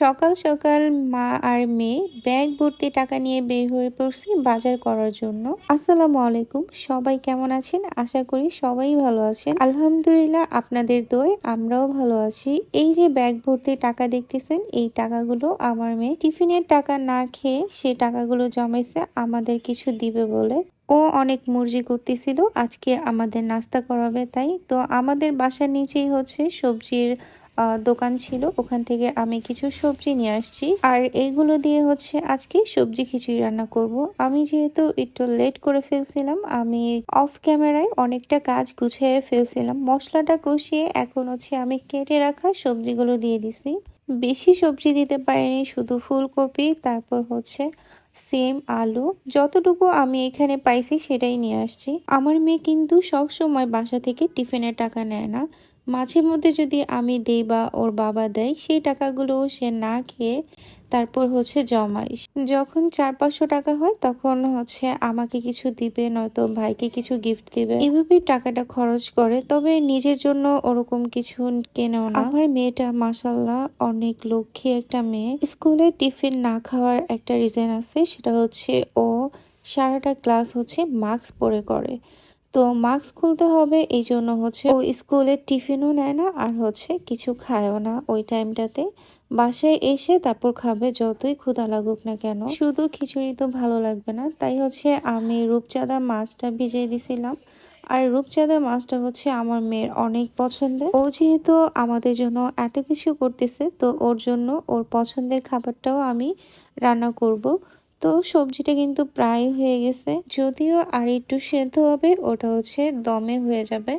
সকাল সকাল মা আর মেয়ে ব্যাগ ভর্তি টাকা নিয়ে বের হয়ে পড়ছি বাজার করার জন্য। আসসালামু আলাইকুম, সবাই কেমন আছেন? আশা করি সবাই ভালো আছেন। আলহামদুলিল্লাহ আপনাদের দোয় আমরাও ভালো আছি। এই যে ব্যাগ ভর্তি টাকা দেখতেছেন, এই টাকাগুলো আমার মেয়ে টিফিনের টাকা না খেয়ে সে টাকাগুলো জমাইছে, আমাদের কিছু দিবে বলে। ও অনেক মর্জি করতেছিল আজকে আমাদের নাস্তা করাবে তাই। তো আমাদের বাসার নিচেই হচ্ছে সবজির দোকান ছিল। ওখান থেকে আমি কিছু সবজি নিয়ে আসছি। আর এইগুলো দিয়ে হচ্ছে আজকে সবজি খিচুড়ি রান্না করব। আমি যেহেতু একটু লেট করে ফেলছিলাম, আমি অফ ক্যামেরায় অনেকটা কাজ গুছিয়ে ফেলছিলাম। মশলাটা কষিয়ে এখন হচ্ছে আমি কেটে রাখা সবজিগুলো দিয়ে দিছি। বেশি সবজি দিতে পারিনি, শুধু ফুলকপি, তারপর হচ্ছে সেম আলু, যতটুকু আমি এখানে পাইছি সেটাই নিয়ে আসছি। আমার মেয়ে কিন্তু সব সময় বাসা থেকে টিফিনের টাকা নেয় না। মাঝে মধ্যে যদি আমি দেই বা ওর বাবা দেয়, সেই টাকাগুলো সে না খেয়ে তারপর হচ্ছে জমাই যখন চার পাঁচশো টাকা হয়, তখন হচ্ছে আমাকে কিছু দিবে, নয়তো ভাইকে কিছু গিফট দিবে। এভাবেই টাকাটা খরচ করে, তবে নিজের জন্য ওরকম কিছু কেনেও না। আমার মেয়েটা মাসাল্লাহ অনেক লক্ষ্মী একটা মেয়ে। স্কুলে টিফিন না খাওয়ার একটা রিজন আছে, সেটা হচ্ছে ও সারাটা ক্লাস হচ্ছে মাস্ক পরে করে। তো মাস্ক খুলতে হবে এই জন্য হচ্ছে ও স্কুলের টিফিনও নেয় না আর হচ্ছে কিছু খায়ও না ওই টাইমটাতে। বাসায় এসে তারপর খাবে, যতই ক্ষুধা লাগুক না কেন। শুধু খিচুড়ি তো ভালো লাগবে না, তাই হচ্ছে আমি রূপচাঁদা মাছটা ভিজিয়ে দিছিলাম। আর রূপচাঁদা মাছটা হচ্ছে আমার মেয়ের অনেক পছন্দের। ও যেহেতু আমাদের জন্য এত কিছু করতেছে, তো ওর জন্য ওর পছন্দের খাবারটাও আমি রান্না করব। তো সবজিটা কিন্তু প্রায় হয়ে গেছে। যদিও আর একটু সেদ্ধ হবে, ওটা হচ্ছে দমে হয়ে যাবে।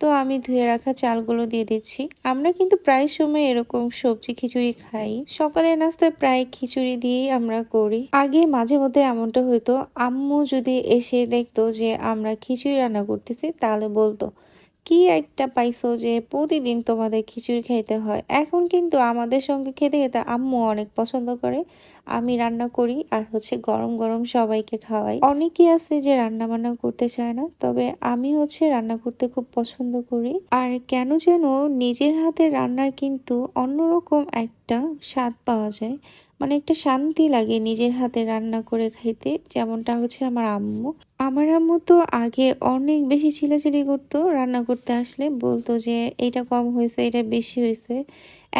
তো আমি ধুয়ে রাখা চালগুলো দিয়ে দিচ্ছি। আমরা কিন্তু প্রায় সময় এরকম সবজি খিচুড়ি খাই। সকালের নাস্তায় প্রায় খিচুড়ি দিয়েই আমরা করি। আগে মাঝে মধ্যে এমনটা হইতো, আম্মু যদি এসে দেখতো যে আমরা খিচুড়ি রান্না করতেছি, তাহলে বলতো কি একটা পাইছো যে প্রতিদিন তোমাদের খিচুড়ি খাইতে হয়? এখন কিন্তু আমাদের সঙ্গে খেতে খেতে আম্মু অনেক পছন্দ করে। আমি রান্না করি আর হচ্ছে গরম গরম সবাইকে খাওয়াই। অনেকেই আছে যে রান্না বান্না করতে চায় না, তবে আমি হচ্ছে রান্না করতে খুব পছন্দ করি। আর কেন যেন নিজের হাতে রান্নার কিন্তু অন্যরকম একটা স্বাদ পাওয়া যায়। একটা শান্তি লাগে নিজের হাতে রান্না করে খাইতে যেমনটা হচ্ছে আমার আম্মু। আমার আম্মু তো আগে অনেক বেশি চিলাচিলি করতো, রান্না করতে আসলে বলতো যে এটা কম হয়েছে, এটা বেশি হয়েছে।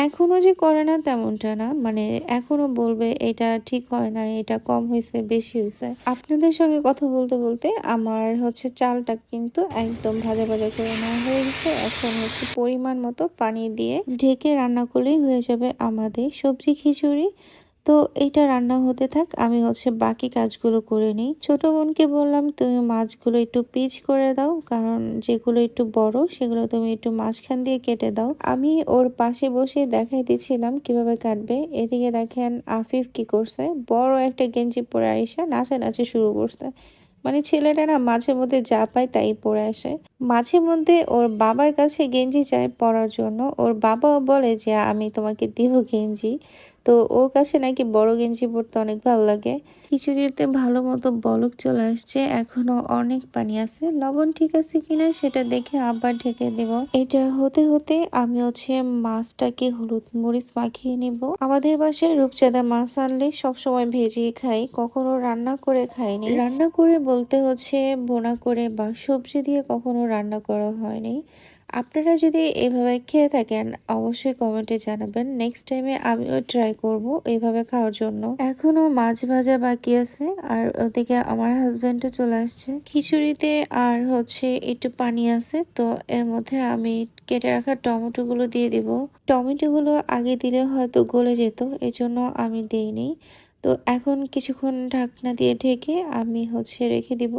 এখনও যে করে না তেমনটা না মানে এখনও বলবে এটা ঠিক হয় না এটা কম হয়েছে, বেশি হয়েছে। আপনাদের সঙ্গে কথা বলতে বলতে আমার হচ্ছে চালটা কিন্তু একদম ভাজা ভাজা করে নেওয়া হয়ে গেছে। এখন হচ্ছে পরিমাণ মতো পানি দিয়ে ঢেকে রান্না করলেই হয়ে যাবে আমাদের সবজি খিচুড়ি। তো এইটা রান্না হতে থাক, আমি হচ্ছে বাকি কাজগুলো করে নিই। ছোট বোনকে বললাম, তুমি মাছগুলো একটু পিচ করে দাও, কারণ যেগুলো একটু বড়, সেগুলো তুমি একটু মাঝখান দিয়ে কেটে দাও। আমি ওর পাশে বসে দেখাই দিচ্ছিলাম কীভাবে কাটবে। এদিকে দেখেন আফিফ কি করছে। বড় একটা গেঞ্জি পরে আইসা নাচানাচি শুরু করছে। মানে ছেলেটা না মাঝে মধ্যে যা পায় তাই পরে আসে। মাঝে মধ্যে ওর বাবার কাছে গেঞ্জি চায় পরার জন্য। ওর বাবাও বলে যে, আমি তোমাকে দিব গেঞ্জি। তো ওর কাছে নাকি বড় গেঞ্জি পরতে অনেক ভালো লাগে। খিচুড়িতে ভালো মতো বলক চলে আসছে, এখনও অনেক পানি আছে। লবণ ঠিক আছে কিনা সেটা দেখে আবার ঢেকে দেব। এটা হতে হতে আমি হচ্ছে মাছটাকে হলুদ মরিচ মাখিয়ে নিব। আমাদের বাসায় রূপচাঁদা মাছ আনলে সবসময় ভেজিয়ে খাই, কখনো রান্না করে খাইনি। রান্না করে বলতে হচ্ছে বোনা করে বা সবজি দিয়ে কখনো রান্না করা হয়নি। আপনারা যদি এভাবে খেয়ে থাকেন, অবশ্যই কমেন্টে জানাবেন। নেক্সট টাইমে আমিও ট্রাই করব এইভাবে খাওয়ার জন্য। এখনও মাছ ভাজা বাকি আছে, আর ওদিকে আমার হাজবেন্ডও চলে আসছে। খিচুড়িতে আর হচ্ছে একটু পানি আছে, তো এর মধ্যে আমি কেটে রাখা টমেটোগুলো দিয়ে দিব। টমেটোগুলো আগে দিলে হয়তো গলে যেত, এজন্য আমি দিইনি। তো এখন কিছুক্ষণ ঢাকনা দিয়ে ঢেকে আমি হচ্ছে রেখে দিব।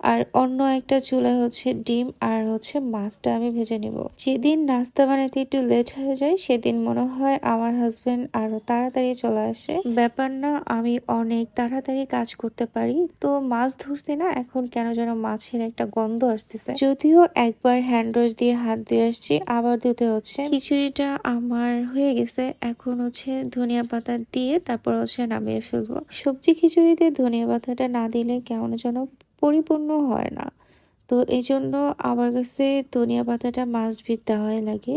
আর অন্য একটা চুলায় হচ্ছে ডিম আর হচ্ছে মাছটা আমি ভেজে নিব। যেদিন নাস্তা বানাতে একটু লেট হয়ে যায়, সেদিন মনে হয় আমার হাজবেন্ড আরও তাড়াতাড়ি চলে আসে। ব্যাপার না, আমি অনেক তাড়াতাড়ি কাজ করতে পারি, তো মাছ ধরছি না, এখন কেন যেন মাছের একটা গন্ধ আসতেছে। যদিও একবার হ্যান্ড ওয়াশ দিয়ে হাত দিয়ে আসছি, আবার দিতে হচ্ছে। খিচুড়িটা আমার হয়ে গেছে, এখন হচ্ছে ধনিয়া পাতা দিয়ে তারপর হচ্ছে নামিয়ে ফেলব। সবজি খিচুড়িতে ধনিয়া পাতাটা না দিলে কেমন যেন পরিপূর্ণ হয় না। তো এই জন্য আমার কাছে ধনিয়া পাতাটা মাস্ট ভিত দেওয়াই লাগে।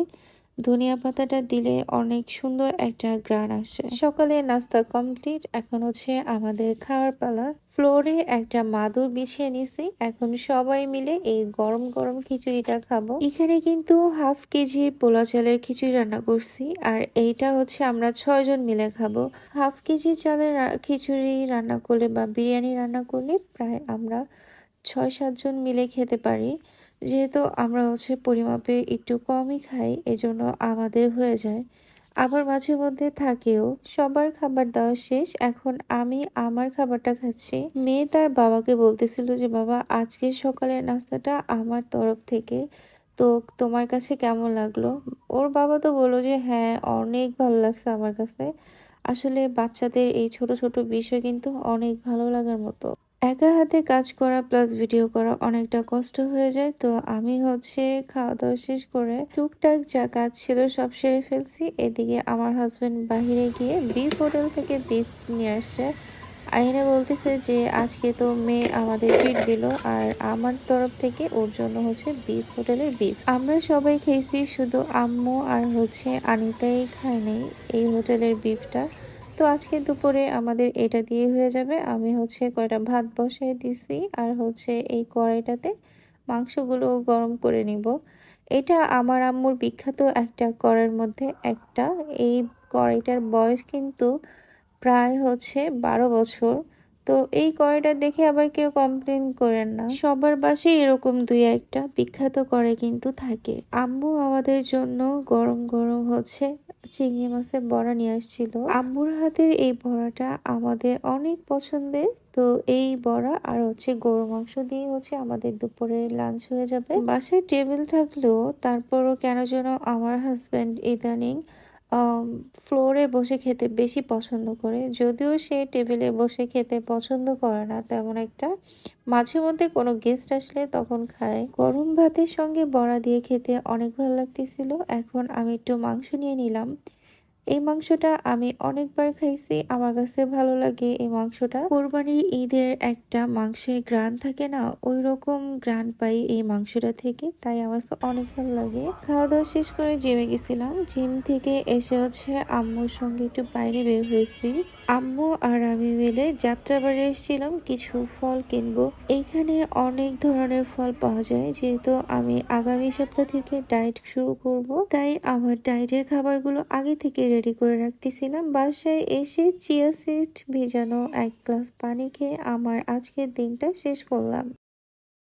ধনিয়া পাতাটা দিলে অনেক সুন্দর একটা গ্রান আসে। সকালে নাস্তা কমপ্লিট, এখন হচ্ছে আমাদের খাওয়ার পালা। ফ্লোরে একটা মাদুর বিছিয়ে নিছি, এখন সবাই মিলে এই গরম গরম খিচুড়িটা খাব। এখানে কিন্তু হাফ কেজি পোলা চালের খিচুড়ি রান্না করছি, আর এইটা হচ্ছে আমরা ছয়জন মিলে খাব। হাফ কেজি চালের খিচুড়ি রান্না করলে বা বিরিয়ানি রান্না করলে প্রায় আমরা ছয় সাতজন মিলে খেতে পারি। যেহেতু আমরা হচ্ছে পরিমাপে একটু কমই খাই, এজন্য আমাদের হয়ে যায়। আবার মাঝে মধ্যে থাকেও, সবার খাবার দেওয়া শেষ, এখন আমি আমার খাবারটা খাচ্ছি। মেয়ে তার বাবাকে বলতেছিল যে, বাবা, আজকে সকালের নাস্তাটা আমার তরফ থেকে। তো তোমার কাছে কেমন লাগল? ওর বাবা তো বলল যে হ্যাঁ অনেক ভালো লাগছে আমার কাছে। আসলে বাচ্চাদের এই ছোট ছোট বিষয় কিন্তু অনেক ভালো লাগার মতো। একা হাতে কাজ করা প্লাস ভিডিও করা অনেকটা কষ্ট হয়ে যায়। তো আমি হচ্ছে খাওয়া দাওয়া শেষ করে টুকটাক যা কাজ ছিল সব সেরে ফেলছি। এদিকে আমার হাজব্যান্ড বাহিরে গিয়ে বিফ হোটেল থেকে বিফ নিয়ে আসছে। আইনে বলতেছে যে, আজকে তো মেয়ে আমাদের ট্রিট দিল আর আমার তরফ থেকে ওর জন্য হচ্ছে বিফ হোটেলের বিফ আমরা সবাই খেয়েছি, শুধু আম্মু আর হচ্ছে আনিতাই খায় নাই এই হোটেলের বিফটা তো আজকে দুপুরে আমাদের এটা দিয়ে হয়ে যাবে। আমি হচ্ছে কয়টা ভাত বসাই দিছি আর হচ্ছে এই কড়াইটাতে মাংসগুলো গরম করে নিব। এটা আমার আম্মুর বিখ্যাত একটা কড়াইয়ের মধ্যে একটা। এই কড়াইটার বয়স কিন্তু প্রায় হচ্ছে বারো বছর। তো এই কড়াইটা দেখে আবার কেউ কমপ্লেন করেন না। সবার বাসায় এরকম দুই একটা বিখ্যাত কড়াই কিন্তু থাকে। আম্মু আমাদের জন্য গরম গরম হচ্ছে চিংড়ি মাছের বড়া নিয়ে আসছিল। আম্মুর হাতের এই বড়াটা আমাদের অনেক পছন্দের। তো এই বড়া আর হচ্ছে গরু মাংস দিয়ে হচ্ছে আমাদের দুপুরে লাঞ্চ হয়ে যাবে। বাসায় টেবিল থাকলেও তারপরও কেন যেন আমার হাজব্যান্ড ইদানিং ফ্লোরে বসে খেতে বেশি পছন্দ করে। যদিও সে টেবিলে বসে খেতে পছন্দ করে না, তেমন একটা। মাঝে মধ্যে কোনো গেস্ট আসলে তখন খায়। গরম ভাতের সঙ্গে বড়া দিয়ে খেতে অনেক ভালো লাগতেছিল। এখন আমি একটু মাংস নিয়ে নিলাম। এই মাংসটা আমি অনেকবার খাইছি। আমার কাছে ভালো লাগে এই মাংসটা। কোরবানির ঈদের একটা মাংসের গ্রান থাকে না ওই রকম গ্রান পাই এই মাংসটা থেকে, তাই আমার তো অনেক ভালো লাগে। খাওয়া দাওয়া শেষ করে জিমে গেছিলাম। জিম থেকে এসে হচ্ছে আম্মুর সঙ্গে একটু বাইরে বের হয়েছি। আম্মু আর আমি মিলে যাত্রাবাড়ি এসেছিলাম, কিছু ফল কিনবো। এইখানে অনেক ধরনের ফল পাওয়া যায়, যেহেতু আমি আগামী সপ্তাহ থেকে ডায়েট শুরু করব। তাই আমার ডায়েটের খাবারগুলো আগে থেকে রেডি করে রাখতেছিলাম। বাসায় এসে চিয়া সিড ভেজানো এক গ্লাস পানি খেয়ে আমার আজকের দিনটা শেষ করলাম।